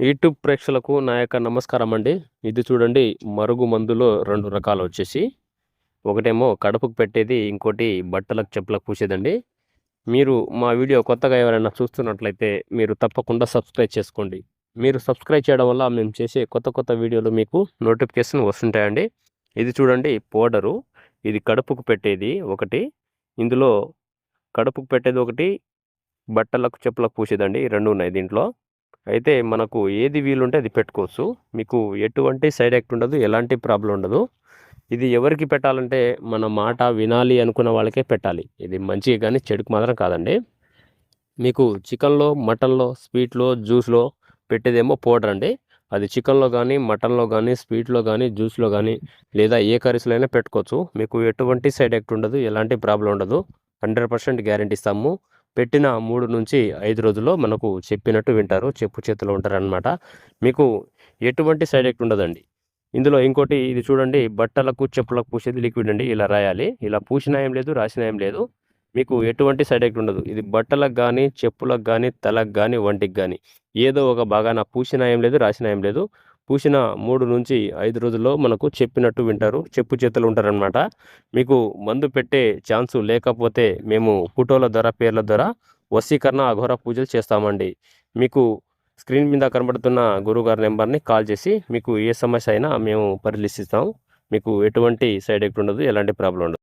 YouTube ప్రేక్షకులకు నా యొక్క నమస్కారం అండి. ఇది చూడండి మరుగు మందులో రెండు రకాలు వచ్చేసి. ఒకటేమో కడుపుకు పెట్టేది ఇంకోటి బట్టలకు చెప్పులకు పూసేదండి. మీరు మా వీడియో కొత్తగా ఎవరైనా చూస్తున్నట్లయితే మీరు తప్పకుండా సబ్స్క్రైబ్ చేసుకోండి. మీరు సబ్స్క్రైబ్ చేయడం వల్ల మేము చేసే కొత్త కొత్త వీడియోలు మీకు నోటిఫికేషన్ వస్తుంటాయండి. ఇది చూడండి పౌడరు. ఇది కడుపుకు పెట్టేది ఒకటి. ఇందులో కడుపుకు పెట్టేది ఒకటి బట్టలకు చెప్పులకు పూసేదండి. రెండు ఉన్నాయి దీంట్లో. అయితే మనకు ఏది వీలుంటే అది పెట్టుకోవచ్చు. మీకు ఎటువంటి సైడ్ ఎఫెక్ట్ ఉండదు ఎలాంటి ప్రాబ్లం ఉండదు. ఇది ఎవరికి పెట్టాలంటే మన మాట వినాలి అనుకున్న వాళ్ళకే పెట్టాలి. ఇది మంచిగా కానీ చెడుకు మాత్రం కాదండి. మీకు చికెన్లో మటన్లో స్వీట్లో జ్యూస్లో పెట్టేదేమో పౌడర్ అండి. అది చికెన్లో కానీ మటన్లో కానీ స్వీట్లో కానీ జ్యూస్లో కానీ లేదా ఏ కర్రీస్లో అయినా పెట్టుకోవచ్చు. మీకు ఎటువంటి సైడ్ ఎఫెక్ట్ ఉండదు ఎలాంటి ప్రాబ్లం ఉండదు. హండ్రెడ్ పర్సెంట్ గ్యారంటీ ఇస్తాము. పెట్టిన మూడు నుంచి ఐదు రోజుల్లో మనకు చెప్పినట్టు వింటారు చెప్పు చేతిలో ఉంటారనమాట మీకు ఎటువంటి సైడ్ ఎఫెక్ట్ ఉండదండి. ఇందులో ఇంకోటి ఇది చూడండి బట్టలకు చెప్పులకు పూసేది లిక్విడ్ అండి. ఇలా రాయాలి. ఇలా పూసిన ఏం లేదు రాసిన ఏం లేదు. మీకు ఎటువంటి సైడ్ ఎఫెక్ట్ ఉండదు. ఇది బట్టలకు కానీ చెప్పులకు కానీ తలకు కానీ వంటికి కానీ ఏదో ఒక భాగాన పూసిన ఏం లేదు రాసిన ఏం లేదు. పూసిన మూడు నుంచి ఐదు రోజుల్లో మనకు చెప్పినట్టు వింటారు చెప్పు చేతులు ఉంటారనమాట మీకు మందు పెట్టే ఛాన్సు లేకపోతే మేము ఫోటోల ద్వారా పేర్ల ద్వారా వశీకరణ అఘోర పూజలు చేస్తామండి. మీకు స్క్రీన్ మీద కనబడుతున్న గురువుగారి నెంబర్ని కాల్ చేసి మీకు ఏ సమస్య అయినా మేము పరిశీలిస్తాం. మీకు ఎటువంటి సైడ్ ఎఫెక్ట్ ఉండదు ఎలాంటి ప్రాబ్లం ఉండదు.